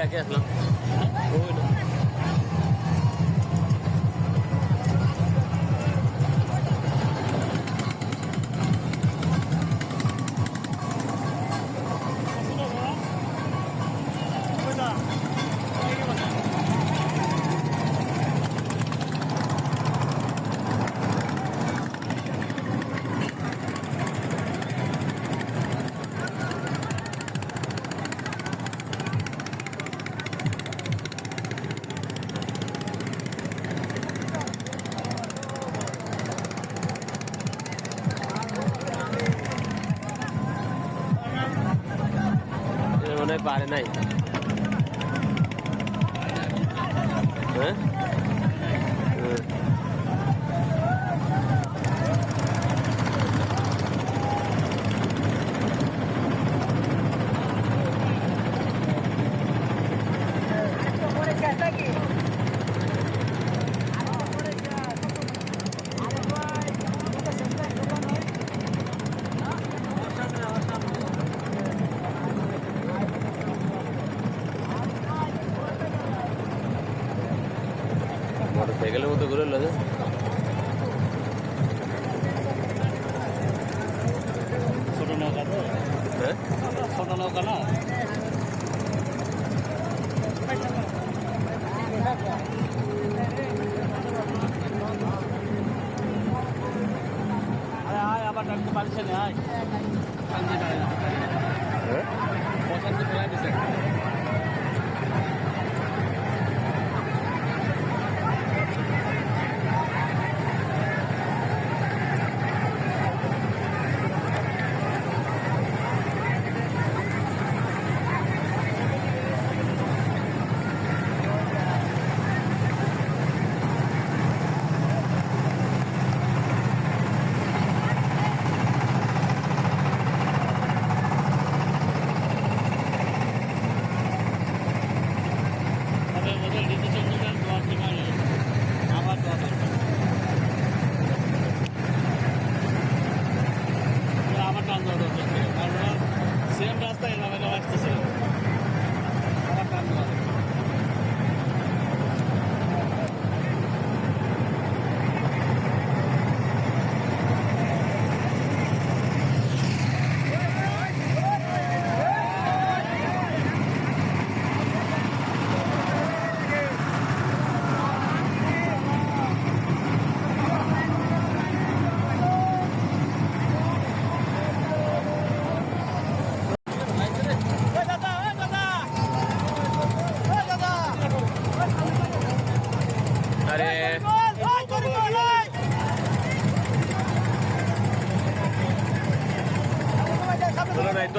রেখে আসলাম। এ মনে হয় ছোট নৌকা তো? হ্যাঁ? ছোট নৌকা না? আরে আয় আবার ডাকতে পারছে না আয়।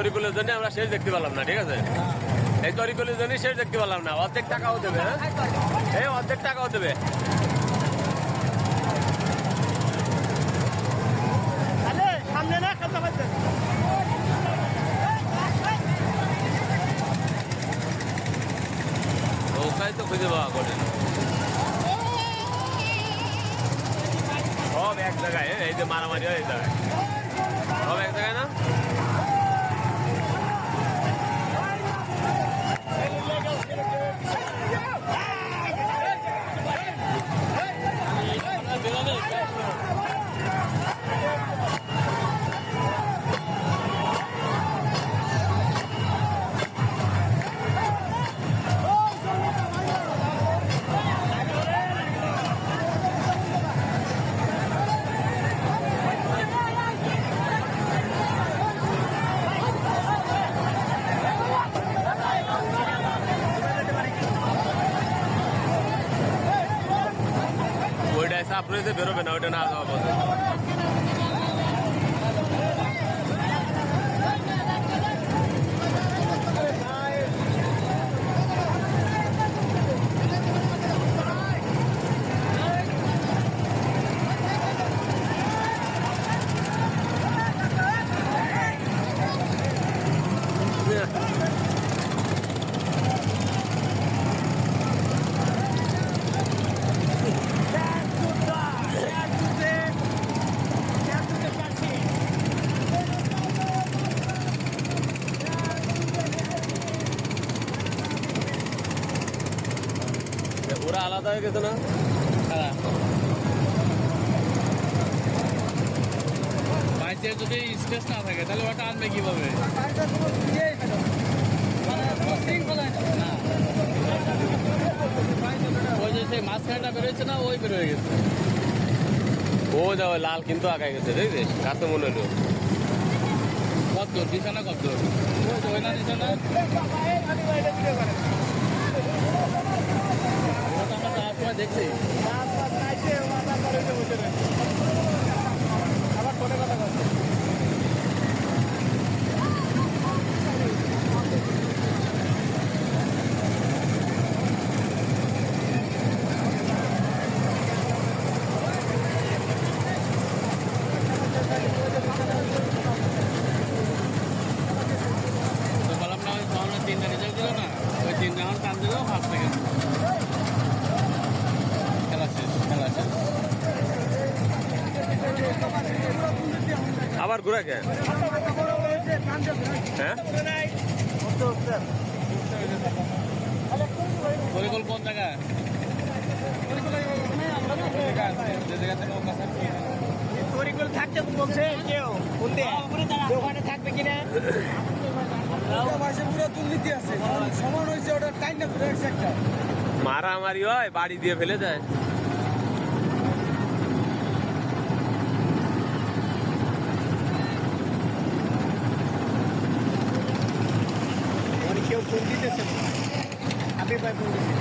তরিকুলের জন্য আমরা শেষ দেখতে পেলাম না, ঠিক আছে? এই তরিকুলের জন্য শেষ দেখতে পেলাম না, অর্ধেক টাকাও দেবে হ্যাঁ? অর্ধেক টাকাও দেবে। এক জায়গায়, এই যে মারামারি হয় এই বেরোবে না ওইটা না যাওয়া পর্যন্ত আলাদা হয়ে গেছে না? বাইচে যদি স্পেস না থাকে তাহলে ওটা আনবে কীভাবে? না। ওই যে সেই মাঝখানটা বেরোচ্ছে না ওই বেরোয় গেছে। ও যাও লাল কিন্তু আগায় গেছে দেখছিস? কাছে মনে হলো। কত দূর? বিছানা কত দূর? ওই না বিছানা আমরা সময় দেখছি। তো ঘুরা কে হ্যাঁ? পরিকল কোন জায়গায় তরিকুল থাকতে বলছে কেউ কোনতে দোকানে থাকবে কিনা দুর্নীতি আছে সমান হয়েছে ওটা টাইম না একটা মারামারি হয় বাড়ি দিয়ে ফেলে যায়। by police.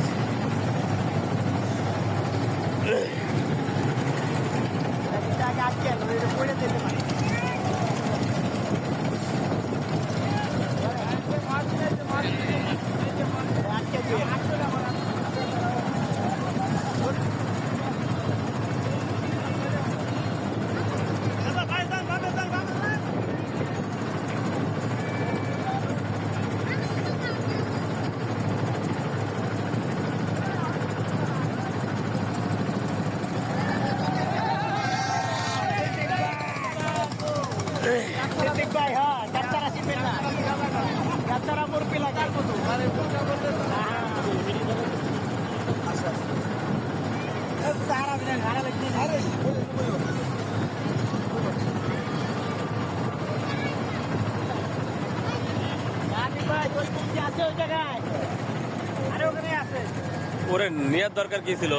ওরে নেওয়ার দরকার কি ছিল?